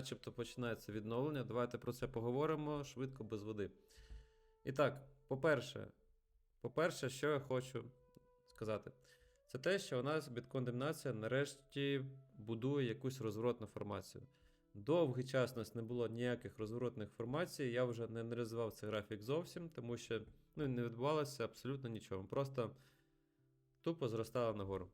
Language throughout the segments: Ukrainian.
начебто починається відновлення. Давайте про це поговоримо швидко без води. І так, по-перше, по-перше, що я хочу сказати, це те, що у нас біткондемнація нарешті будує якусь розворотну формацію. Довгий час у нас не було ніяких розворотних формацій. Я вже не аналізував цей графік зовсім, тому що ну, не відбувалося абсолютно нічого. Просто тупо зростала нагору.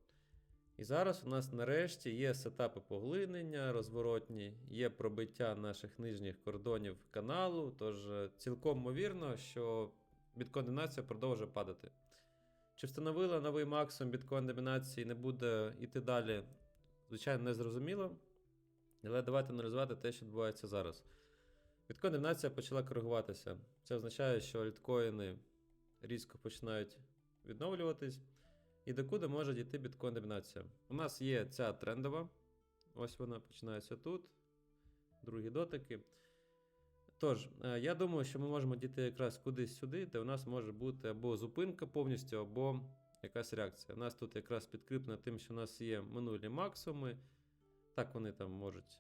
І зараз у нас нарешті є сетапи поглинення розворотні, є пробиття наших нижніх кордонів каналу. Тож е, цілком ймовірно, що біткондемнація продовжує падати. Чи встановила новий максимум біткоін-домінації не буде йти далі? Звичайно, не зрозуміло. Але давайте аналізувати те, що відбувається зараз. Біткоін-домінація почала коригуватися. Це означає, що альткоїни різко починають відновлюватись. І докуди може дійти біткоін-домінація? У нас є ця трендова. Ось вона починається тут. Другі дотики. Тож, е, я думаю, що ми можемо дійти якраз кудись сюди, де у нас може бути або зупинка повністю, або якась реакція. У нас тут якраз підкріплено тим, що у нас є минулі максимуми. Так вони там можуть.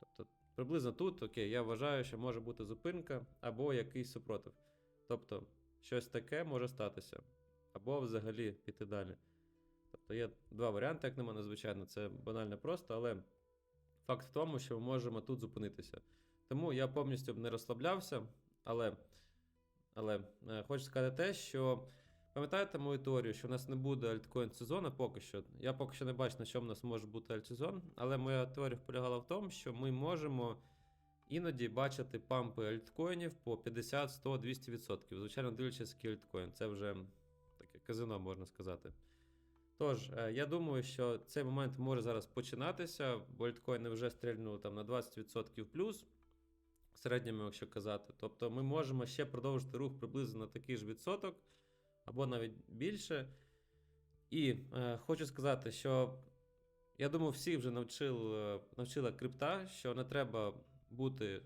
Тобто, приблизно тут, окей, я вважаю, що може бути зупинка або якийсь супротив. Тобто, щось таке може статися. Або взагалі піти далі. Тобто є два варіанти, як на мене, звичайно, це банально просто, але факт в тому, що ми можемо тут зупинитися. Тому я повністю б не розслаблявся, але, але е, хочу сказати те, що пам'ятаєте мою теорію, що в нас не буде альткоін сезону поки що. Я поки що не бачу, на чому у нас може бути альтсезон, але моя теорія полягала в тому, що ми можемо іноді бачити пампи альткоїнів по 50, 100, 200%. Звичайно, дивлячись, який альткоін. Це вже казино, можна сказати. Тож, е, я думаю, що цей момент може зараз починатися, бо альткоїни вже стрільнули там на 20% плюс, в середньому, якщо казати. Тобто ми можемо ще продовжити рух приблизно на такий ж відсоток, або навіть більше. І е, хочу сказати, що я думаю, всі вже навчил, навчила крипта, що не треба бути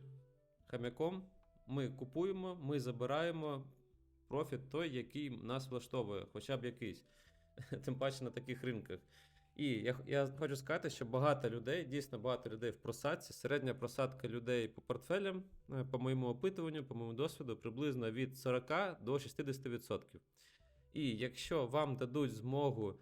хам'яком. Ми купуємо, ми забираємо профіт той, який нас влаштовує, хоча б якийсь. Тим паче на таких ринках. І я, я хочу сказати, що багато людей, дійсно багато людей в просадці. Середня просадка людей по портфелям, е, по моєму опитуванню, по моєму досвіду, приблизно від 40 до 60%. І якщо вам дадуть змогу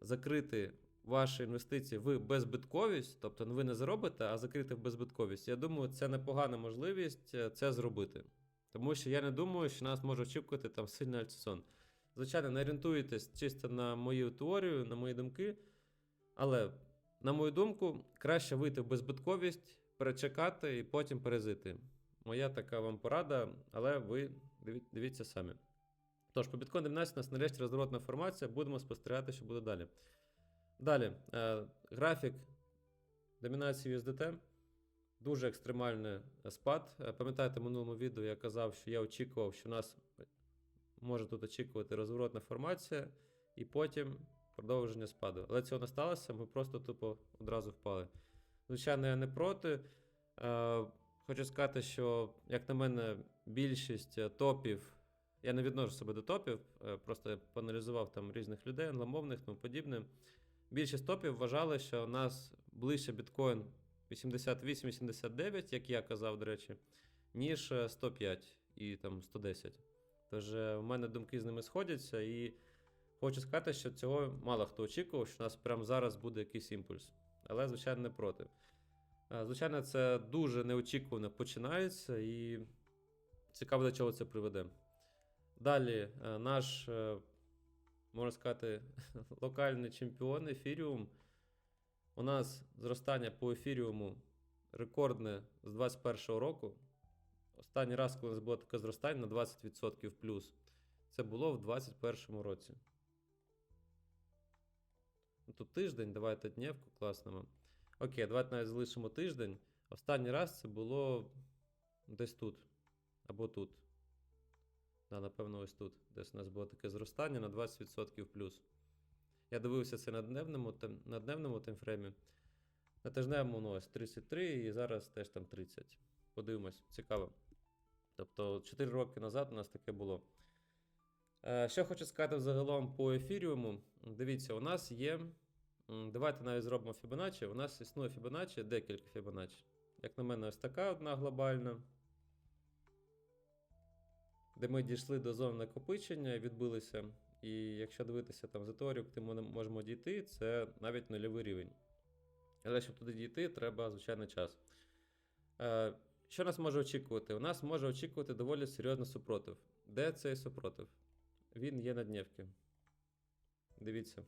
закрити ваші інвестиції в безбитковість, тобто ви не заробите, а закрити в безбитковість, я думаю, це непогана можливість е, це зробити. Тому що я не думаю, що нас може очікувати там сильний альтсезон. Звичайно, не орієнтуйтесь чисто на мою теорію, на мої думки. Але, на мою думку, краще вийти в безбитковість, перечекати і потім перезити. Моя така вам порада, але ви дивіться самі. Тож, по біткоін 19 у нас нарешті розворотна формація, будемо спостерігати, що буде далі. Далі, е, графік домінації USDT. Дуже екстремальний спад. Е, Пам'ятаєте, в минулому відео я казав, що я очікував, що нас може тут очікувати розворотна формація, і потім продовження спаду. Але цього не сталося, ми просто тупо одразу впали. Звичайно, я не проти. Е, хочу сказати, що, як на мене, більшість е, топів. Я не відношу себе до топів, просто поаналізував там різних людей, англомовних тому подібне. Більшість топів вважали, що у нас ближче біткоін 88-89, як я казав, до речі, ніж е, 105 і там 110. Тож е, в мене думки з ними сходяться, і хочу сказати, що цього мало хто очікував, що у нас прямо зараз буде якийсь імпульс. Але, звичайно, не проти. Е, Звичайно, це дуже неочікувано починається, і цікаво, до чого це приведе. Далі, е, наш, е, можна сказати, локальний чемпіон Ефіріум. У нас зростання по ефіріуму рекордне з 2021 року. Останній раз, коли у нас було таке зростання на 20% плюс, це було в 2021 році. Ну, Тут тиждень, давайте днівку класнемо. Окей, давайте навіть залишимо тиждень. Останній раз це було десь тут. Або тут. Да, напевно, ось тут. Десь у нас було таке зростання на 20% плюс. Я дивився це на дневному, на дневному таймфреймі. На тижневому ну, ось 33 і зараз теж там 30. Подивимось, цікаво. Тобто 4 роки назад у нас таке було. Е, Що хочу сказати взагалом по ефіріуму. Дивіться, у нас є. Давайте навіть зробимо Fibonacci. У нас існує Fibonacci, декілька Fibonacci. як на мене, ось така одна глобальна. Де ми дійшли до зони накопичення, відбилися. І якщо дивитися там за теорію, куди ми можемо дійти, це навіть нульовий рівень. Але щоб туди дійти, треба звичайний час. Е, що нас може очікувати? У нас може очікувати доволі серйозний супротив. Де цей супротив? Він є на днівці. Дивіться.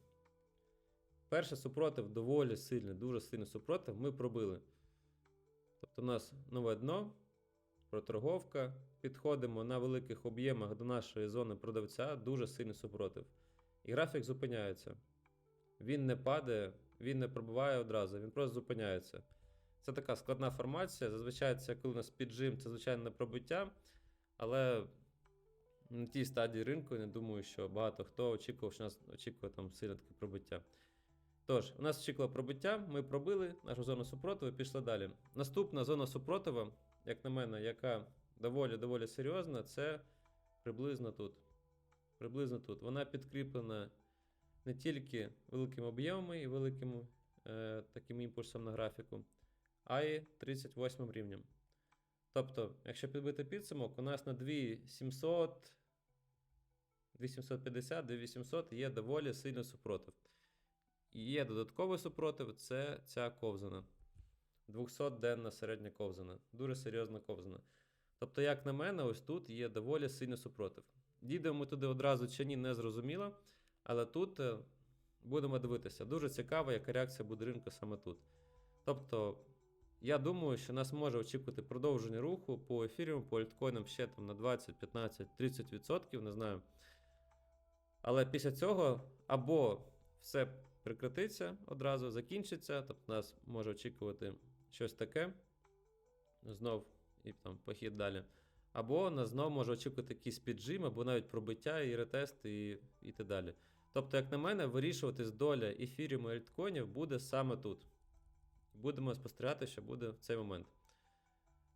Перший супротив доволі сильний, дуже сильний супротив. Ми пробили. Тобто у нас нове дно, проторговка. Підходимо на великих об'ємах до нашої зони продавця, дуже сильний супротив. І графік зупиняється. Він не падає, він не пробиває одразу, він просто зупиняється. Це така складна формація. Зазвичай це коли у нас піджим, це звичайно не пробиття. Але на тій стадії ринку я не думаю, що багато хто очікував, що нас очікує там сильне таке пробиття. Тож, у нас очікувало пробиття, ми пробили нашу зону супротиву і пішли далі. Наступна зона супротиву, як на мене, яка доволі доволі серйозна, це приблизно тут. Приблизно тут. Вона підкріплена не тільки великими об'ємами і великим е, таким імпульсом на графіку, а й 38 рівнем. Тобто, якщо підбити підсумок, у нас на 2700, 2750, 2800 є доволі сильний супротив. Є додатковий супротив це ця ковзана. 200-денна середня ковзана. Дуже серйозна ковзана. Тобто, як на мене, ось тут є доволі сильний супротив. Дійдемо ми туди одразу чи ні, не зрозуміло. Але тут е, будемо дивитися. Дуже цікаво, яка реакція буде ринку саме тут. Тобто, я думаю, що нас може очікувати продовження руху по ефіріуму, по альткоїнам ще там на 20, 15, 30%, не знаю. Але після цього або все прекратиться одразу, закінчиться, тобто нас може очікувати щось таке. Знов і там похід далі. Або нас знову може очікувати якийсь піджим, або навіть пробиття і ретест, і і так далі. Тобто, як на мене, вирішуватись доля ефіріуму і альткоїнів буде саме тут. Будемо спостерігати, що буде в цей момент.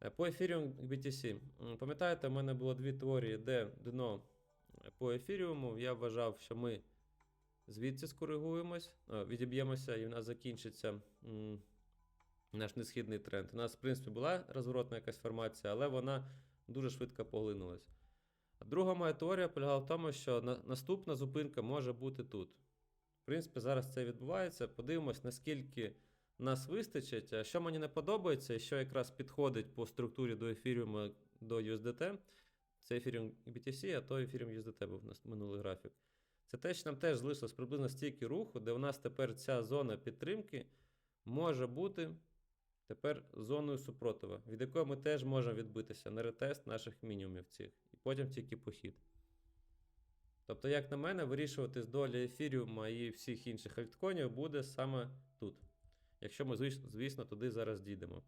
Е, По ефіріуму BTC. Пам'ятаєте, у мене було дві теорії, де дно по ефіріуму. Я вважав, що ми звідси скоригуємось, відіб'ємося, і в нас закінчиться наш несхідний тренд. У нас, в принципі, була розворотна якась формація, але вона дуже швидко поглинулась. Друга моя теорія полягала в тому, що на, наступна зупинка може бути тут. В принципі, зараз це відбувається. Подивимось, наскільки нас вистачить. А що мені не подобається, і що якраз підходить по структурі до ефіріуму до USDT, це ефіріум BTC, а то ефіріум USDT був у нас минулий графік. Це те, що нам теж залишилось приблизно стільки руху, де у нас тепер ця зона підтримки може бути тепер зоною супротива, від якої ми теж можемо відбитися на ретест наших мінімумів цих, і потім тільки похід. Тобто, як на мене, вирішувати з долі ефіріума і всіх інших альткоїнів буде саме тут. Якщо ми, звісно, туди зараз дійдемо.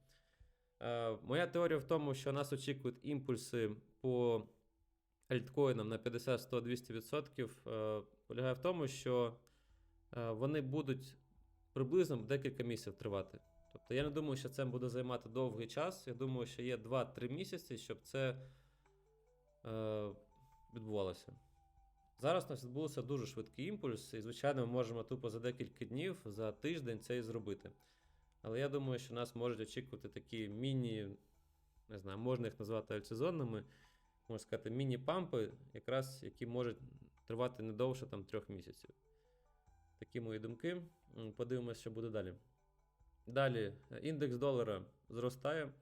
Е, моя теорія в тому, що нас очікують імпульси по альткоїнам на 50, 100, 200%, е, полягає в тому, що е, вони будуть приблизно декілька місяців тривати. Тобто я не думаю, що це буде займати довгий час. Я думаю, що є 2-3 місяці, щоб це е, відбувалося. Зараз у нас відбувся дуже швидкий імпульс, і, звичайно, ми можемо тупо за декілька днів, за тиждень це і зробити. Але я думаю, що нас можуть очікувати такі міні, не знаю, можна їх назвати альцезонними, можна сказати, міні-пампи, якраз які можуть тривати не довше там, трьох місяців. Такі мої думки. Подивимося, що буде далі. Далі, е, індекс долара зростає.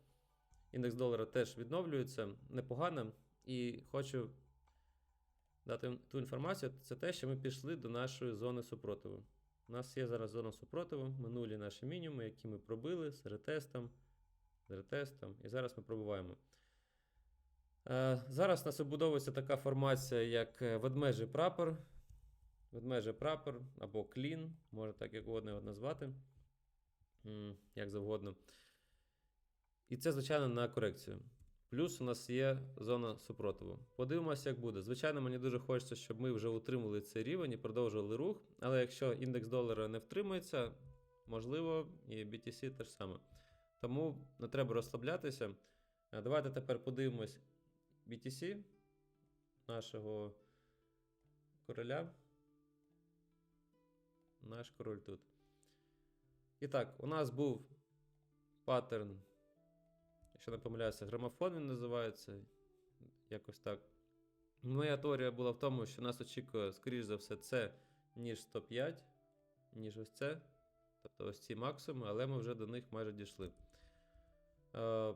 Індекс долара теж відновлюється непогано. І хочу дати ту інформацію, це те, що ми пішли до нашої зони супротиву. У нас є зараз зона супротиву, минулі наші мінімуми, які ми пробили з ретестом, з ретестом, і зараз ми пробуваємо. Е, зараз у нас вибудовується така формація, як е, ведмежий прапор. Ведмежий прапор або клін, можна так як угодно його назвати. Як завгодно. І це, звичайно, на корекцію. Плюс у нас є зона супротиву. Подивимося, як буде. Звичайно, мені дуже хочеться, щоб ми вже утримали цей рівень і продовжували рух. Але якщо індекс долара не втримується, можливо, і BTC теж саме. Тому не треба розслаблятися. Давайте тепер подивимось BTC нашого короля. Наш король тут. І так, у нас був паттерн Якщо не помиляюся, грамофон він називається. Якось так. Моя теорія була в тому, що нас очікує, скоріш за все, це, ніж 105, ніж ось це. Тобто ось ці максимуми, але ми вже до них майже дійшли. Е,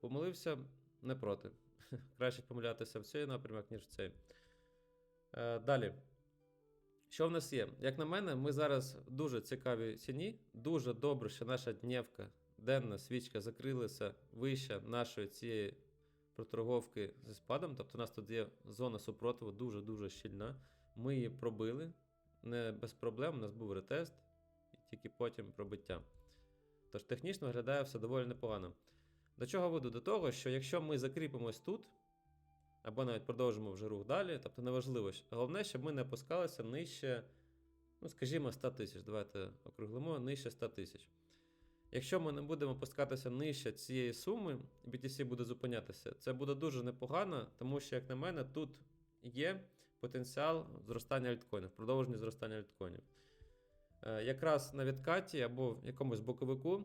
помилився не проти. Краще помилятися в цей напрямок, ніж в цей. Е, далі. Що в нас є? Як на мене, ми зараз в дуже цікавій ціні. Дуже добре, що наша днівка, денна свічка закрилася вище нашої цієї проторговки зі спадом. Тобто у нас тут є зона супротиву дуже-дуже щільна. Ми її пробили. Не без проблем, у нас був ретест, і тільки потім пробиття. Тож технічно виглядає все доволі непогано. До чого веду? До того, що якщо ми закріпимось тут, або навіть продовжимо вже рух далі, тобто неважливо, головне, щоб ми не опускалися нижче, ну, скажімо, 100 тисяч. Давайте округлимо нижче 100 тисяч. Якщо ми не будемо опускатися нижче цієї суми, BTC буде зупинятися, це буде дуже непогано, тому що, як на мене, тут є потенціал зростання альткоїнів, продовження зростання альткоїнів. Е, якраз на відкаті або в якомусь боковику,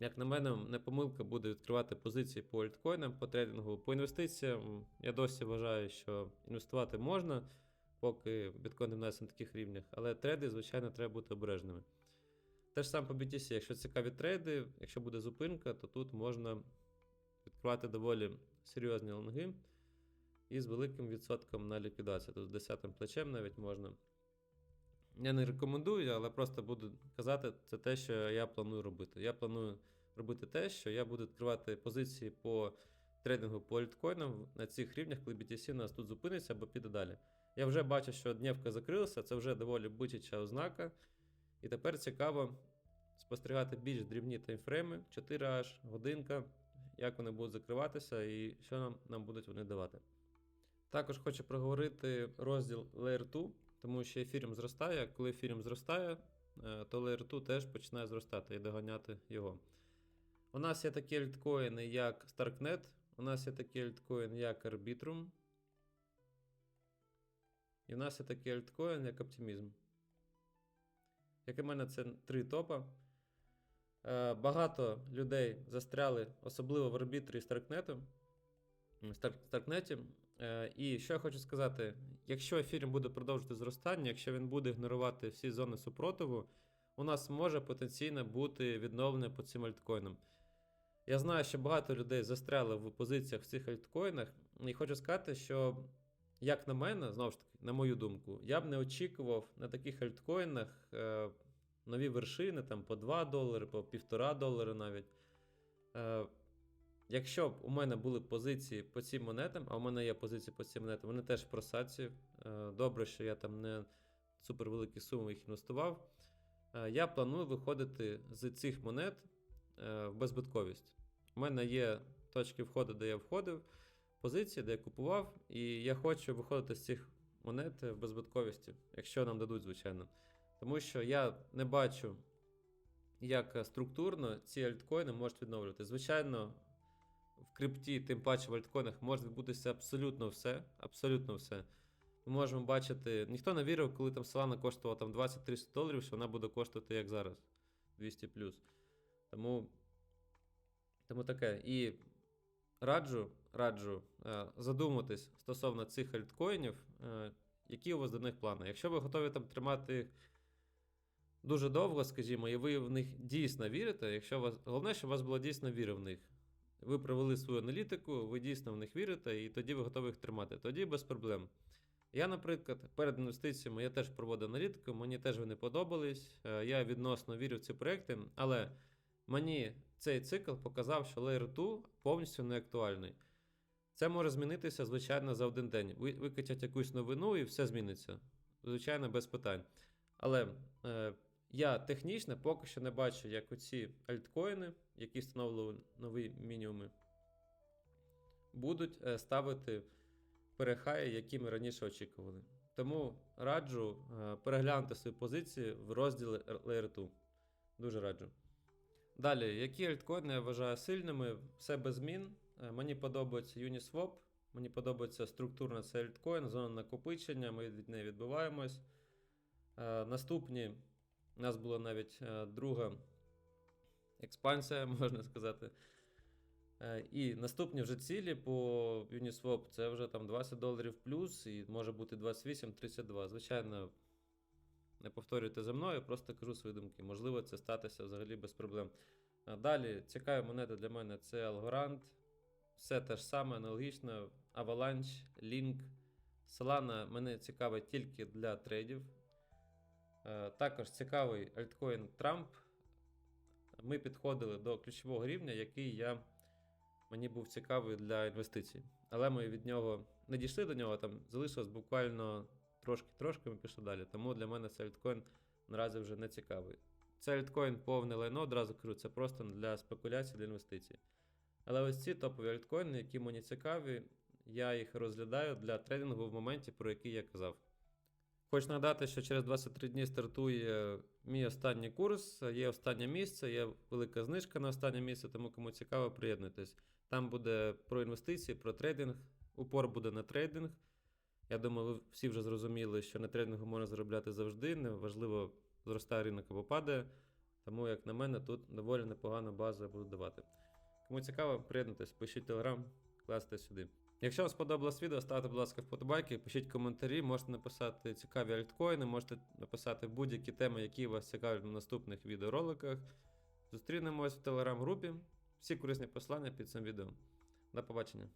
як на мене, не помилка буде відкривати позиції по альткоїнам, по трейдингу, по інвестиціям. Я досі вважаю, що інвестувати можна, поки біткоін не на таких рівнях, але трейди, звичайно, треба бути обережними. Те ж саме по BTC, якщо цікаві трейди, якщо буде зупинка, то тут можна відкривати доволі серйозні лонги і з великим відсотком на ліквідацію. Тут з 10 плечем навіть можна. Я не рекомендую, але просто буду казати, це те, що я планую робити. Я планую робити те, що я буду відкривати позиції по трейдингу по альткоїнам на цих рівнях, коли BTC нас тут зупиниться або піде далі. Я вже бачу, що днівка закрилася, це вже доволі бичача ознака. І тепер цікаво спостерігати більш дрібні таймфрейми, 4H, годинка, як вони будуть закриватися і що нам, нам будуть вони давати. Також хочу проговорити розділ Layer 2, тому що ефіріум зростає. Коли ефіріум зростає, е, то Layer 2 теж починає зростати і доганяти його. У нас є такі альткоїни, як Starknet, у нас є такі альткоїни, як Arbitrum. І в нас є такий альткоін, як Optimism. Як і мене, це три топа. Е, Багато людей застряли, особливо в арбітрі Старкнету. Старкнеті. Е, І що я хочу сказати: якщо ефірім буде продовжувати зростання, якщо він буде ігнорувати всі зони супротиву, у нас може потенційно бути відновлення по цим альткоїнам. Я знаю, що багато людей застряли в позиціях в цих альткоїнах, і хочу сказати, що, як на мене, знову ж таки, на мою думку, я б не очікував на таких альткоїнах е, нові вершини там по 2 долари, по 1,5 долари навіть. Е, якщо б у мене були позиції по цим монетам, а у мене є позиції по цим монетам, вони теж в просадці. Е, добре, що я там не супервеликі суми їх інвестував. Е, я планую виходити з цих монет е, в безбитковість. У мене є точки входу, де я входив, позиції, де я купував, і я хочу виходити з цих монет в безбитковісті, якщо нам дадуть, звичайно. Тому що я не бачу, як структурно ці альткоїни можуть відновлювати. Звичайно, крипті, тим паче в альткоїнах, може відбутися абсолютно все. Абсолютно все. Ми можемо бачити, ніхто не вірив, коли там Solana коштувала там 20-30 доларів, що вона буде коштувати як зараз. 200 Тому, тому таке. І раджу, раджу е, задуматись стосовно цих альткоїнів, е, які у вас до них плани. Якщо ви готові там тримати дуже довго, скажімо, і ви в них дійсно вірите, якщо вас. Головне, щоб у вас була дійсно віра в них. Ви провели свою аналітику, ви дійсно в них вірите, і тоді ви готові їх тримати. Тоді без проблем. Я, наприклад, перед інвестиціями я теж проводив аналітику, мені теж вони подобались. е, Я відносно вірю в ці проекти, але мені цей цикл показав, що Layer 2 повністю не актуальний. Це може змінитися, звичайно, за один день. Ви викачать якусь новину і все зміниться. Звичайно, без питань. Але е, я технічно поки що не бачу, як оці альткоїни, які встановлювали нові мінімуми, будуть е, ставити перехаї, які ми раніше очікували. Тому раджу е, переглянути свої позиції в розділі Layer 2. Дуже раджу. Далі, які альткоїни я вважаю сильними, все без змін. Е, Мені подобається Uniswap, мені подобається структурна це альткоін, зона накопичення, ми від неї відбиваємось. Е, Наступні у нас була навіть е, друга експансія, можна сказати. Е, І наступні вже цілі по Uniswap це вже там 20 доларів плюс, і може бути 28-32. Звичайно, не повторюйте за мною, просто кажу свої думки. Можливо, це статися взагалі без проблем. Далі цікаві монети для мене це Algorand. Все те ж саме, аналогічно. Avalanche, Link. Solana мене цікавить тільки для трейдів. Е, Також цікавий альткоін Trump. Ми підходили до ключового рівня, який я, мені був цікавий для інвестицій. Але ми від нього не дійшли до нього, там залишилось буквально трошки-трошки, ми пішли далі. Тому для мене цей альткоін наразі вже не цікавий. Це альткоін повне лайно, одразу кажу, це просто для спекуляцій, для інвестицій. Але ось ці топові альткоїни, які мені цікаві, я їх розглядаю для трейдингу в моменті, про який я казав. Хочу нагадати, що через 23 дні стартує мій останній курс, є останнє місце, є велика знижка на останнє місце, тому кому цікаво, приєднуйтесь. Там буде про інвестиції, про трейдинг. Упор буде на трейдинг. Я думаю, ви всі вже зрозуміли, що на трейдингу можна заробляти завжди, неважливо, зростає ринок або падає. Тому, як на мене, тут доволі непогана база буду давати. Кому цікаво, приєднуйтесь, пишіть телеграм, класти сюди. Якщо вам сподобалось відео, ставте, будь ласка, вподобайки, пишіть коментарі, можете написати цікаві альткоїни, можете написати будь-які теми, які вас цікавлять в наступних відеороликах. Зустрінемось в телеграм-групі. Всі корисні послання під цим відео. До побачення.